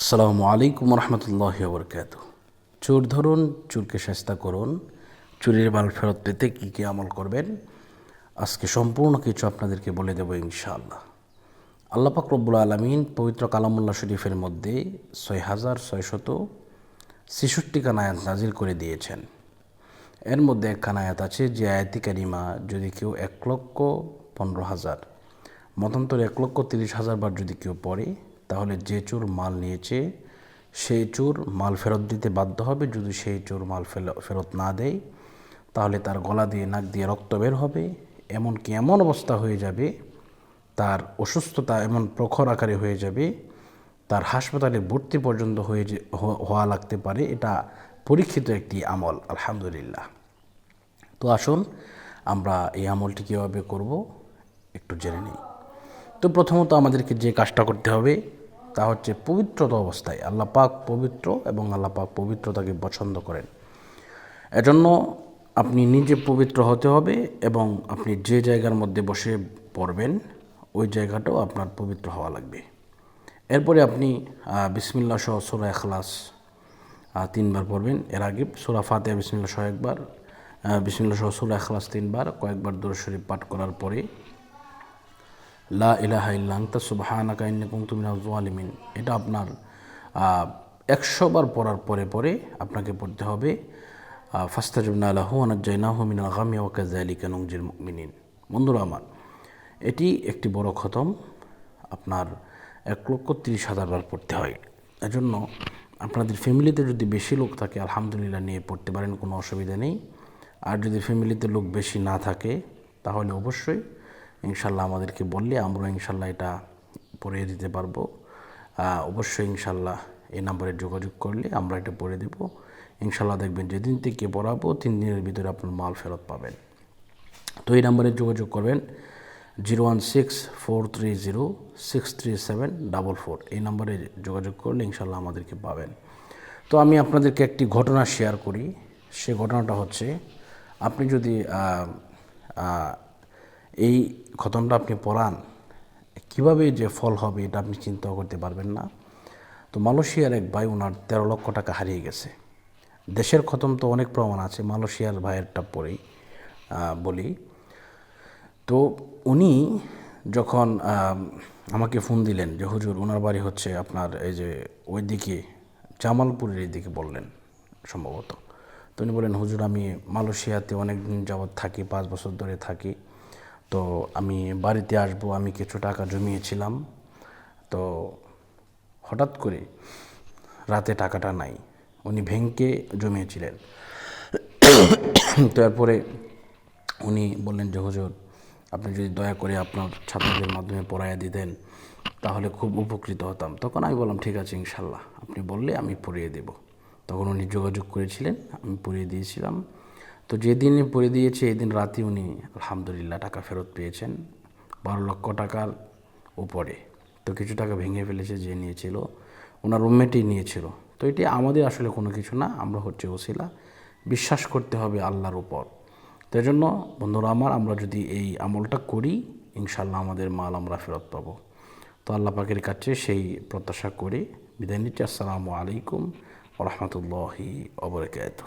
আসসালামু আলাইকুম রহমতুল্লাহ বরকাত চোর ধরুন, চোরকে চেষ্টা করুন, চুরির মাল ফেরত পেতে কী কী আমল করবেন, আজকে সম্পূর্ণ কিছু আপনাদেরকে বলে দেবো ইনশাআল্লাহ। আল্লাহ রব্বুল আলমিন পবিত্র কালামুল্লাহ শরীফের মধ্যে ছয় হাজার ছয়শত ছেষট্টি কানায়াত নাজিল করে দিয়েছেন। এর মধ্যে এক কানায়াত আছে, যে আয়াতি কারিমা যদি কেউ এক লক্ষ পনেরো হাজার, মতান্তর এক লক্ষ তিরিশ হাজার বার যদি কেউ পড়ে তাহলে যে চোর মাল নিয়েছে, সেই চোর মাল ফেরত দিতে বাধ্য হবে। যদি সেই চোর মাল ফেরত না দেয়, তাহলে তার গলা দিয়ে, নাক দিয়ে রক্ত বের হবে। এমনকি এমন অবস্থা হয়ে যাবে, তার অসুস্থতা এমন প্রখর আকারে হয়ে যাবে, তার হাসপাতালে ভর্তি পর্যন্ত হয়ে হওয়া লাগতে পারে। এটা পরীক্ষিত একটি আমল, আলহামদুলিল্লাহ। তো আসুন, আমরা এই আমলটি কীভাবে করব, একটু জেনে নিই। তো প্রথমত আমাদেরকে যে কাজটা করতে হবে তা হচ্ছে পবিত্রতা অবস্থায়। আল্লাহ পাক পবিত্র এবং আল্লাহ পাক পবিত্রতাকে পছন্দ করেন। এজন্য আপনি নিজে পবিত্র হতে হবে এবং আপনি যে জায়গার মধ্যে বসে পড়বেন, ওই জায়গাটাও আপনার পবিত্র হওয়া লাগবে। এরপরে আপনি বিসমিল্লা সহ সোরা এখলাস তিনবার পড়বেন। এর আগে সোরা ফাতে বিসমিল্লা সহ একবার বিসমিল্লা সহ সোরা এখলাস তিনবার, কয়েকবার দূর শরীফ পাঠ করার পরে লা ইলাহা ইল্লা আনতা সুবহানাকা ইন্নী কুনতু মিনাজ জালিমিন এটা আপনার একশো বার পড়ার পরে পরে আপনাকে পড়তে হবে ফাস্তাজবনা লাহু আনাজ্জাইনাহু মিনাল গামি ওয়া কাযালিকা নুনজিল মুমিনিন। বন্ধুরা আমার, এটি একটি বড় খতম, আপনার এক লক্ষ তিরিশ হাজার বার পড়তে হয়। এজন্য আপনাদের ফ্যামিলিতে যদি বেশি লোক থাকে, আলহামদুলিল্লাহ নিয়ে পড়তে পারেন, কোনো অসুবিধা নেই। আর যদি ফ্যামিলিতে লোক বেশি না থাকে, তাহলে অবশ্যই ইনশাল্লাহ আমাদেরকে বললে আমরা ইনশাল্লাহ এটা পড়িয়ে দিতে পারব। অবশ্যই ইনশাল্লাহ এই নাম্বারে যোগাযোগ করলে আমরা এটা পড়ে দেবো। ইনশাল্লাহ দেখবেন যেদিন থেকে পড়াবো, তিন দিনের ভিতরে আপনার মাল ফেরত পাবেন। তো এই নাম্বারে যোগাযোগ করবেন zero one six four three zero six three seven double four. এই নাম্বারে যোগাযোগ করলে ইনশাল্লাহ আমাদেরকে পাবেন। তো আমি আপনাদেরকে একটি ঘটনা শেয়ার করি। সে ঘটনাটা হচ্ছে, আপনি যদি এই খতমটা আপনি পড়ান, কীভাবে যে ফল হবে এটা আপনি চিন্তাও করতে পারবেন না। তো মালয়েশিয়ার এক ভাই, ওনার তেরো লক্ষ টাকা হারিয়ে গেছে। দেশের খতম তো অনেক প্রমাণ আছে, মালয়েশিয়ার ভাইয়েরটা পরেই বলি। তো উনি যখন আমাকে ফোন দিলেন যে, হুজুর, ওনার বাড়ি হচ্ছে আপনার এই যে ওইদিকে, জামালপুরের এই দিকে বললেন সম্ভবত। তো উনি বললেন, হুজুর, আমি মালয়েশিয়াতে অনেক দিন যাবৎ থাকি, পাঁচ বছর ধরে থাকি। তো আমি বাড়িতে আসব, আমি কিছু টাকা জমিয়েছিলাম। তো হঠাৎ করে রাতে টাকাটা নাই, উনি ভেঙ্কে জমিয়েছিলেন। তারপরে উনি বললেন যে, হুজুর, আপনি যদি দয়া করে আপনার ছাত্রদের মাধ্যমে পড়াইয়া দিতেন, তাহলে খুব উপকৃত হতাম। তখন আমি বললাম, ঠিক আছে, ইনশাল্লাহ, আপনি বললে আমি পড়িয়ে দেব। তখন উনি যোগাযোগ করেছিলেন, আমি পড়িয়ে দিয়েছিলাম। তো যেদিন পড়ে দিয়েছে, এদিন রাতে উনি আলহামদুলিল্লাহ টাকা ফেরত পেয়েছেন। বারো লক্ষ টাকার উপরে। তো কিছু টাকা ভেঙে ফেলেছে যে নিয়েছিল, ওনার রুমমেটই নিয়েছিল। তো এটি আমাদের আসলে কোনো কিছু না, আমরা হচ্ছে ওসিলা। বিশ্বাস করতে হবে আল্লাহর উপর। তাই জন্য বন্ধুরা আমার, আমরা যদি এই আমলটা করি ইনশাল্লাহ আমাদের মাল আমরা ফেরত পাবো। তো আল্লাহ পাকের কাছে সেই প্রত্যাশা করে বিদায় নিচ্ছি। আসসালামু আলাইকুম রহমতুল্লাহি অবরকাত